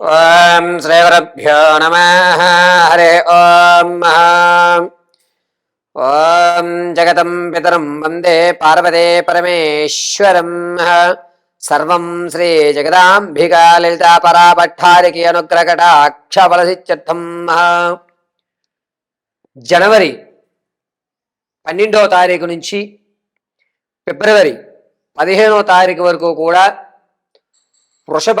ఓం శ్రీగురుభ్యో నమ. హరే ఓం ఓం జగతం పితరం వందే పార్వతే పరమేశ్వరం. సర్వం శ్రీ జగదాంబికా లలితా పరాభట్టారికి అనుగ్రహకటాక్షఫలసిత్యర్థం జనవరి పన్నెండవ తారీఖు నుంచి ఫిబ్రవరి పదిహేనో తారీఖు వరకు కూడా వృషభ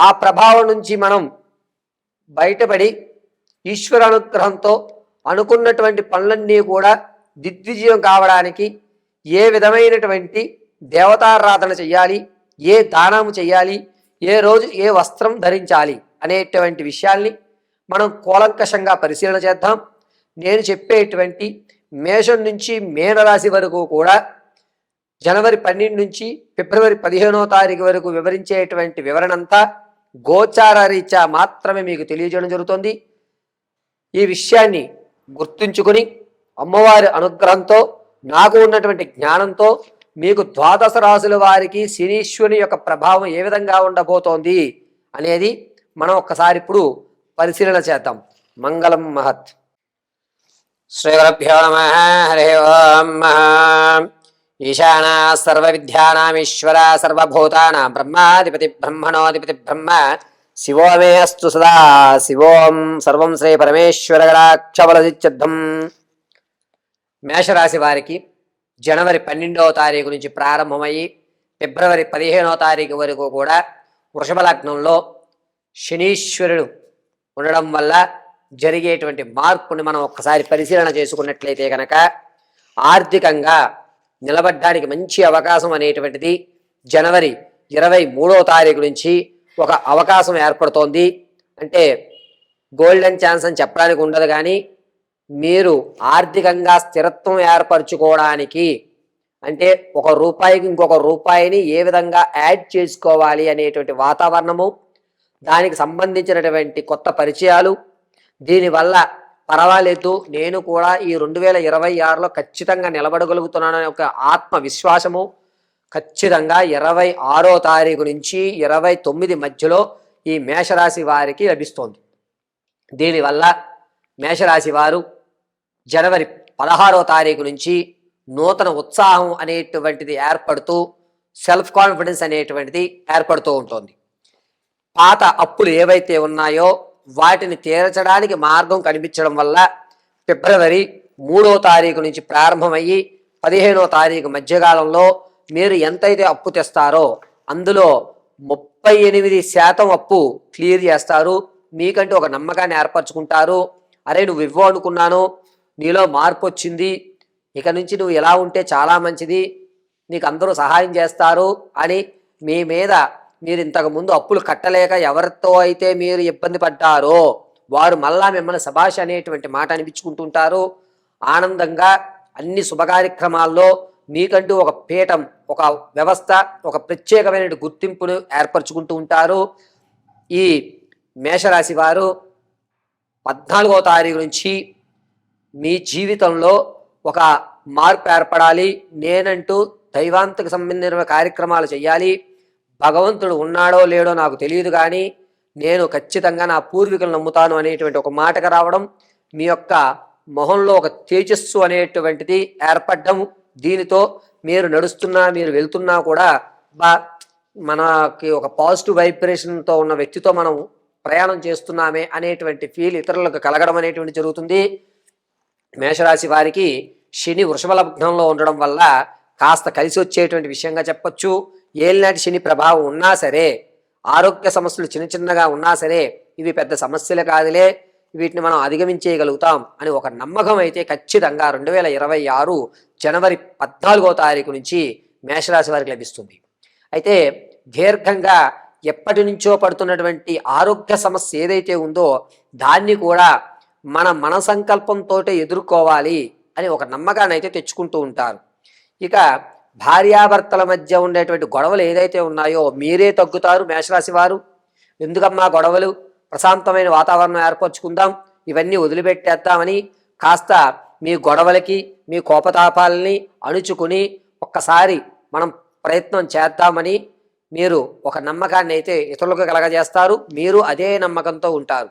ఆ ప్రభావం నుంచి మనం బయటపడి ఈశ్వర అనుగ్రహంతో అనుకున్నటువంటి పనులన్నీ కూడా దిగ్విజయం కావడానికి ఏ విధమైనటువంటి దేవతారాధన చెయ్యాలి ఏ దానము చెయ్యాలి ఏ రోజు ఏ వస్త్రం ధరించాలి అనేటువంటి విషయాల్ని మనం కూలంకషంగా పరిశీలన చేద్దాం. నేను చెప్పేటువంటి మేషం నుంచి మేనరాశి వరకు కూడా జనవరి పన్నెండు నుంచి ఫిబ్రవరి పదిహేనో తారీఖు వరకు వివరించేటువంటి వివరణంతా గోచార రీత్యా మాత్రమే మీకు తెలియజేయడం జరుగుతుంది. ఈ విషయాన్ని గుర్తుంచుకుని అమ్మవారి అనుగ్రహంతో నాకు ఉన్నటువంటి జ్ఞానంతో మీకు ద్వాదశ రాశుల వారికి శనీశ్వరుని యొక్క ప్రభావం ఏ విధంగా ఉండబోతోంది అనేది మనం ఒక్కసారి ఇప్పుడు పరిశీలన చేద్దాం. మంగళం మహత్. శ్రీ నమ హరి ఓం ఈశానా సర్వ విద్యానామీశ్వర సర్వభూతానాం బ్రహ్మాధిపతి బ్రహ్మణోధిపతి బ్రహ్మ శివో మే అస్తు సదా శివోం సర్వం శ్రీ పరమేశ్వర గడాక్షబలసిద్ధం మేషరాశి వారికి జనవరి పన్నెండవ తారీఖు నుంచి ప్రారంభమయ్యి ఫిబ్రవరి పదిహేనవ తారీఖు వరకు కూడా వృషభ లగ్నంలో శనీశ్వరుడు ఉండడం వల్ల జరిగేటువంటి మార్పుని మనం ఒక్కసారి పరిశీలన చేసుకున్నట్లయితే కనుక ఆర్థికంగా నిలబడ్డానికి మంచి అవకాశం అనేటువంటిది జనవరి ఇరవై మూడో తారీఖు నుంచి ఒక అవకాశం ఏర్పడుతోంది. అంటే గోల్డెన్ ఛాన్స్ అని చెప్పడానికి ఉండదు కానీ మీరు ఆర్థికంగా స్థిరత్వం ఏర్పరచుకోవడానికి అంటే ఒక రూపాయికి ఇంకొక రూపాయిని ఏ విధంగా యాడ్ చేసుకోవాలి అనేటువంటి వాతావరణము దానికి సంబంధించినటువంటి కొత్త పరిచయాలు దీనివల్ల పర్వాలేదు నేను కూడా ఈ రెండు వేల ఇరవై ఆరులో ఖచ్చితంగా నిలబడగలుగుతున్నాననే ఒక ఆత్మవిశ్వాసము. ఖచ్చితంగా ఇరవై ఆరో తారీఖు నుంచి ఇరవై తొమ్మిది మధ్యలో ఈ మేషరాశి వారికి లభిస్తోంది. దీనివల్ల మేషరాశి వారు జనవరి పదహారో తారీఖు నుంచి నూతన ఉత్సాహం అనేటువంటిది ఏర్పడుతూ సెల్ఫ్ కాన్ఫిడెన్స్ అనేటువంటిది ఏర్పడుతూ ఉంటుంది. పాత అప్పులు ఏవైతే ఉన్నాయో వాటిని తీర్చడానికి మార్గం కనిపించడం వల్ల ఫిబ్రవరి మూడో తారీఖు నుంచి ప్రారంభమయ్యి పదిహేనో తారీఖు మధ్యకాలంలో మీరు ఎంతైతే అప్పు తెస్తారో అందులో ముప్పై ఎనిమిది శాతం అప్పు క్లియర్ చేస్తారు. మీకంటే ఒక నమ్మకాన్ని ఏర్పరచుకుంటారు. అరే నువ్వు ఇవ్వు అనుకున్నాను. నీలో మార్పు వచ్చింది. ఇక నుంచి నువ్వు ఎలా ఉంటే చాలా మంచిది. నీకు అందరూ సహాయం చేస్తారు అని మీ మీద మీరు ఇంతకు ముందు అప్పులు కట్టలేక ఎవరితో అయితే మీరు ఇబ్బంది పడ్డారో వారు మళ్ళా మిమ్మల్ని సభాష అనేటువంటి మాట అనిపించుకుంటుంటారు. ఆనందంగా అన్ని శుభ కార్యక్రమాల్లో మీకంటూ ఒక పీఠం ఒక వ్యవస్థ ఒక ప్రత్యేకమైన గుర్తింపును ఏర్పరచుకుంటూ ఉంటారు. ఈ మేషరాశి వారు పద్నాలుగో తారీఖు నుంచి మీ జీవితంలో ఒక మార్పు ఏర్పడాలి. నేనంటూ దైవాంతకు సంబంధించిన కార్యక్రమాలు చేయాలి. భగవంతుడు ఉన్నాడో లేడో నాకు తెలియదు కానీ నేను ఖచ్చితంగా నా పూర్వీకులు నమ్ముతాను అనేటువంటి ఒక మాటకు రావడం మీ యొక్క మొహంలో ఒక తేజస్సు అనేటువంటిది ఏర్పడడం దీనితో మీరు నడుస్తున్నా మీరు వెళ్తున్నా కూడా బా మనకి ఒక పాజిటివ్ వైబ్రేషన్తో ఉన్న వ్యక్తితో మనం ప్రయాణం చేస్తున్నామే అనేటువంటి ఫీల్ ఇతరులకు కలగడం అనేటువంటి జరుగుతుంది. మేషరాశి వారికి శని వృషభ లగ్నంలో ఉండడం వల్ల కాస్త కలిసి వచ్చేటువంటి విషయంగా చెప్పొచ్చు. ఏలినాటి శని ప్రభావం ఉన్నా సరే ఆరోగ్య సమస్యలు చిన్న చిన్నగా ఉన్నా సరే ఇవి పెద్ద సమస్యలు కాదులే వీటిని మనం అధిగమించేయగలుగుతాం అని ఒక నమ్మకం అయితే ఖచ్చితంగా రెండు వేల ఇరవై ఆరు జనవరి పద్నాలుగో తారీఖు నుంచి మేషరాశి వారికి లభిస్తుంది. అయితే దీర్ఘంగా ఎప్పటి నుంచో పడుతున్నటువంటి ఆరోగ్య సమస్య ఏదైతే ఉందో దాన్ని కూడా మన మన సంకల్పంతో ఎదుర్కోవాలి అని ఒక నమ్మకాన్ని అయితే తెచ్చుకుంటూ ఉంటారు. ఇక భార్యాభర్తల మధ్య ఉండేటువంటి గొడవలు ఏదైతే ఉన్నాయో మీరే తగ్గుతారు మేషరాశి వారు. ఎందుకమ్మా గొడవలు? ప్రశాంతమైన వాతావరణం ఏర్పరచుకుందాం. ఇవన్నీ వదిలిపెట్టేద్దామని కాస్త మీ గొడవలకి మీ కోపతాపాలని అణుచుకుని ఒక్కసారి మనం ప్రయత్నం చేద్దామని మీరు ఒక నమ్మకాన్ని అయితే ఇతరులకు కలగజేస్తారు. మీరు అదే నమ్మకంతో ఉంటారు.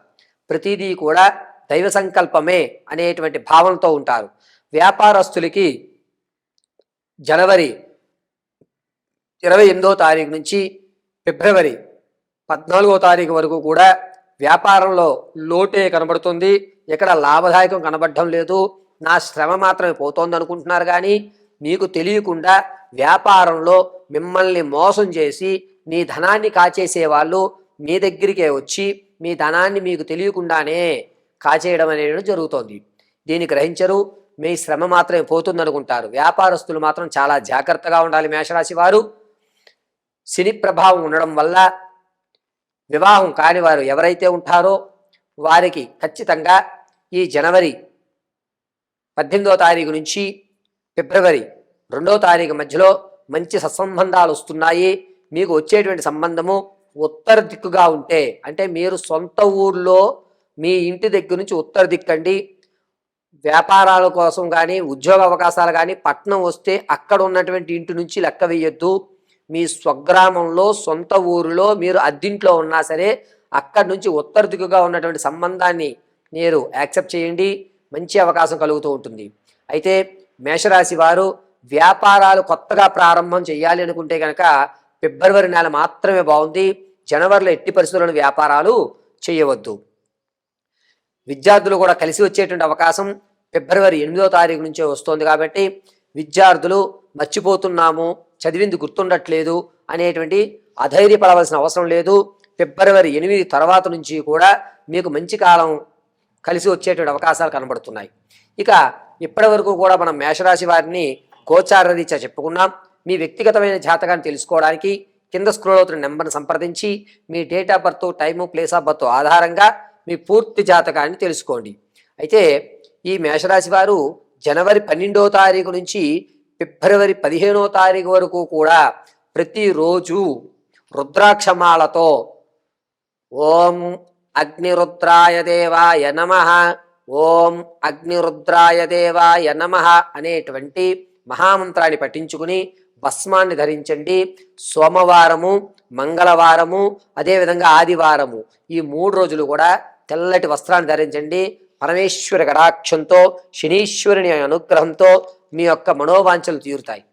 ప్రతిదీ కూడా దైవ సంకల్పమే అనేటువంటి భావనతో ఉంటారు. వ్యాపారస్తులకి జనవరి ఇరవై ఎనిమిదో తారీఖు నుంచి ఫిబ్రవరి పద్నాలుగో తారీఖు వరకు కూడా వ్యాపారంలో లోటే కనబడుతుంది. ఇక్కడ లాభదాయకం కనబడడం లేదు. నా శ్రమ మాత్రమే పోతోంది అనుకుంటున్నారు కానీ మీకు తెలియకుండా వ్యాపారంలో మిమ్మల్ని మోసం చేసి మీ ధనాన్ని కాచేసే వాళ్ళు మీ దగ్గరికే వచ్చి మీ ధనాన్ని మీకు తెలియకుండానే కాచేయడం అనేది జరుగుతోంది. దీన్ని గ్రహించరు. మీ శ్రమ మాత్రమే పోతుందనుకుంటారు. వ్యాపారస్తులు మాత్రం చాలా జాగ్రత్తగా ఉండాలి మేషరాశి వారు. శని ప్రభావం ఉండడం వల్ల వివాహం కాని వారు ఎవరైతే ఉంటారో వారికి ఖచ్చితంగా ఈ జనవరి పద్దెనిమిదో తారీఖు నుంచి ఫిబ్రవరి రెండో తారీఖు మధ్యలో మంచి సత్సంబంధాలు వస్తున్నాయి. మీకు వచ్చేటువంటి సంబంధము ఉత్తర దిక్కుగా ఉంటే అంటే మీరు సొంత ఊర్లో మీ ఇంటి దగ్గర నుంచి ఉత్తర దిక్కండి. వ్యాపారాల కోసం కానీ ఉద్యోగ అవకాశాలు కానీ పట్నం వస్తే అక్కడ ఉన్నటువంటి ఇంటి నుంచి లెక్క వేయొద్దు. మీ స్వగ్రామంలో సొంత ఊరిలో మీరు అద్దింట్లో ఉన్నా సరే అక్కడి నుంచి ఉత్తర దిక్కుగా ఉన్నటువంటి సంబంధాన్ని మీరు యాక్సెప్ట్ చేయండి. మంచి అవకాశం కలుగుతూ ఉంటుంది. అయితే మేషరాశి వారు వ్యాపారాలు కొత్తగా ప్రారంభం చేయాలి అనుకుంటే కనుక ఫిబ్రవరి నెల మాత్రమే బాగుంది. జనవరిలో ఎట్టి పరిస్థితులను వ్యాపారాలు చేయవద్దు. విద్యార్థులు కూడా కలిసి వచ్చేటువంటి అవకాశం. ఫిబ్రవరి ఎనిమిదో తారీఖు నుంచే వస్తుంది కాబట్టి విద్యార్థులు మర్చిపోతున్నాము చదివింది గుర్తుండట్లేదు అనేటువంటి అధైర్యపడవలసిన అవసరం లేదు. ఫిబ్రవరి ఎనిమిది తర్వాత నుంచి కూడా మీకు మంచి కాలం కలిసి వచ్చేటువంటి అవకాశాలు కనబడుతున్నాయి. ఇక ఇప్పటి వరకు కూడా మనం మేషరాశి వారిని గోచార రీత్యా చెప్పుకున్నాం. మీ వ్యక్తిగతమైన జాతకాన్ని తెలుసుకోవడానికి కింద స్క్రోల్ అవుతున్న నెంబర్ను సంప్రదించి మీ date of birth time place of birth ఆధారంగా మీ పూర్తి జాతకాన్ని తెలుసుకోండి. అయితే ఈ మేషరాశి వారు జనవరి పన్నెండో తారీఖు నుంచి ఫిబ్రవరి పదిహేనో తారీఖు వరకు కూడా ప్రతిరోజు రుద్రాక్షమాలతో ఓం అగ్నిరుద్రాయ దేవాయ నమ ఓం అగ్నిరుద్రాయ దేవాయ నమ అనేటువంటి మహామంత్రాన్ని పఠించుకుని భస్మాన్ని ధరించండి. సోమవారము మంగళవారము అదేవిధంగా ఆదివారము ఈ మూడు రోజులు కూడా తెల్లటి వస్త్రాన్ని ధరించండి. పరమేశ్వర కటాక్షంతో శనీశ్వరుని అనుగ్రహంతో మీ యొక్క మనోవాంఛలు తీరుతాయి.